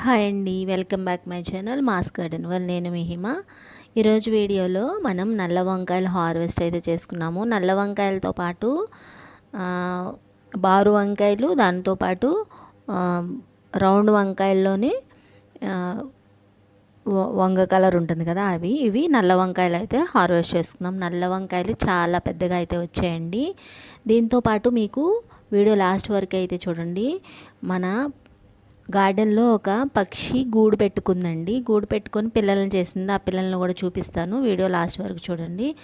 Hi అండి welcome back my channel mass garden. వాళ్ళు నేను మిహిమ ఈరోజు వీడియోలో మనం నల్ల వంకాయలు హార్వెస్ట్ అయితే చేసుకున్నాము. నల్ల వంకాయలతో పాటు బారు వంకాయలు దాంతోపాటు రౌండ్ వంకాయల్లోనే వ- వంగ కలర్ ఉంటుంది కదా అవి. ఇవి నల్ల వంకాయలు అయితే హార్వెస్ట్ చేసుకున్నాం. నల్ల వంకాయలు చాలా పెద్దగా అయితే వచ్చాయండి. దీంతో పాటు మీకు వీడియో లాస్ట్ వరకు అయితే చూడండి. మన గార్డెన్లో ఒక పక్షి గూడు పెట్టుకుందండి. గూడు పెట్టుకొని పిల్లల్ని చేసింది. ఆ పిల్లల్ని కూడా చూపిస్తాను. వీడియో లాస్ట్ వరకు చూడండి.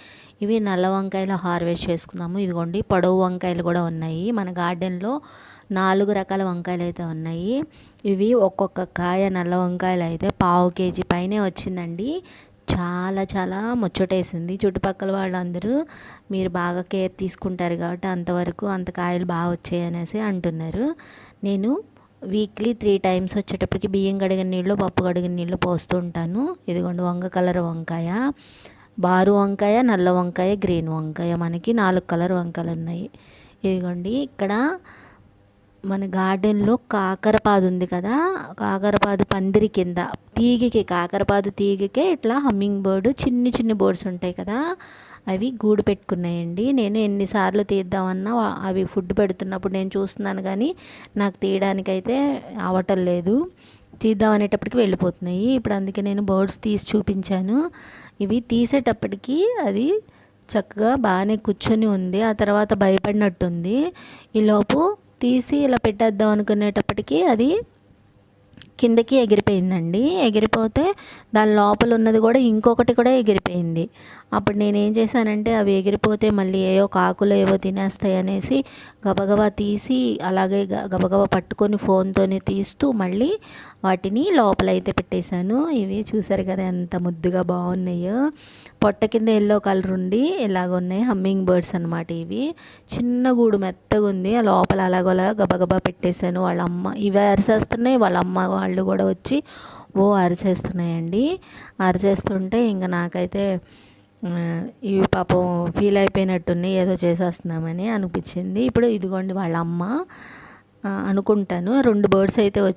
ఇవి నల్ల వంకాయలు హార్వెస్ట్ చేసుకున్నాము. ఇదిగోండి పొడవు వంకాయలు కూడా ఉన్నాయి. మన గార్డెన్లో నాలుగు రకాల వంకాయలు అయితే ఉన్నాయి. ఇవి ఒక్కొక్క కాయ నల్ల వంకాయలు అయితే పావు కేజీ పైనే వచ్చిందండి. చాలా చాలా ముచ్చటేసింది. చుట్టుపక్కల వాళ్ళందరూ మీరు బాగా కేర్ తీసుకుంటారు కాబట్టి అంతవరకు అంత కాయలు బాగా వచ్చాయి అనేసి అంటున్నారు. నేను వీక్లీ త్రీ టైమ్స్ వచ్చేటప్పటికి బియ్యం కడిగిన నీళ్ళు పప్పు కడిగిన నీళ్ళు పోస్తూ ఉంటాను. ఇదిగోండి వంగ కలర్ వంకాయ. బారు వంకాయ నల్ల వంకాయ గ్రీన్ వంకాయ. మనకి నాలుగు కలర్ వంకాయలు ఉన్నాయి. ఇదిగోండి ఇక్కడ మన గార్డెన్లో కాకరపాదు ఉంది కదా కాకరపాదు పందిరి కింద. తీగకి కాకరపాదు తీగకే ఇట్లా హమ్మింగ్ బర్డ్ చిన్ని చిన్ని బర్డ్స్ ఉంటాయి కదా అవి గూడు పెట్టుకున్నాయండి. నేను ఎన్నిసార్లు తీద్దామన్నా అవి ఫుడ్ పెడుతున్నప్పుడు నేను చూస్తున్నాను కానీ నాకు తీయడానికైతే అవటం లేదు. తీద్దాం అనేటప్పటికి వెళ్ళిపోతున్నాయి. ఇప్పుడు అందుకే నేను బర్డ్స్ తీసి చూపించాను. ఇవి తీసేటప్పటికి అది చక్కగా బాగానే కూర్చొని ఉంది. ఆ తర్వాత భయపడినట్టుంది. ఈలోపు తీసి ఇలా పెట్టేద్దాం అనుకునేటప్పటికీ అది కిందకి ఎగిరిపోయిందండి. ఎగిరిపోతే దాని లోపల ఉన్నది కూడా ఇంకొకటి కూడా ఎగిరిపోయింది. అప్పుడు నేను ఏం చేశానంటే అవి ఎగిరిపోతే మళ్ళీ ఏవో కాకులు ఏవో తినేస్తాయి అనేసి గబగబా తీసి అలాగే గ- గబగబా పట్టుకొని ఫోన్తోనే తీస్తూ మళ్ళీ వాటిని లోపలైతే పెట్టేశాను. ఇవి చూసారు కదా ఎంత ముద్దుగా బాగున్నాయో. పొట్ట కింద ఎల్లో కలర్ ఉండి ఇలాగ ఉన్నాయి. హమ్మింగ్ బర్డ్స్ అనమాట ఇవి. చిన్న గూడు మెత్తగా ఉంది ఆ లోపల అలాగోలా గబగబా పెట్టేశాను. వాళ్ళ అమ్మ ఇవి అరిసేస్తున్నాయి. వాళ్ళ అమ్మ వాళ్ళు కూడా వచ్చి ఓ అరిచేస్తున్నాయండి. అరిచేస్తుంటే ఇంకా నాకైతే ఇవి పాపం ఫీల్ అయిపోయినట్టున్నాయి ఏదో చేసేస్తున్నామని అనిపించింది. ఇప్పుడు ఇదిగోండి వాళ్ళ అమ్మ అనుకుంటాను. రెండు బర్డ్స్ అయితే వచ్చి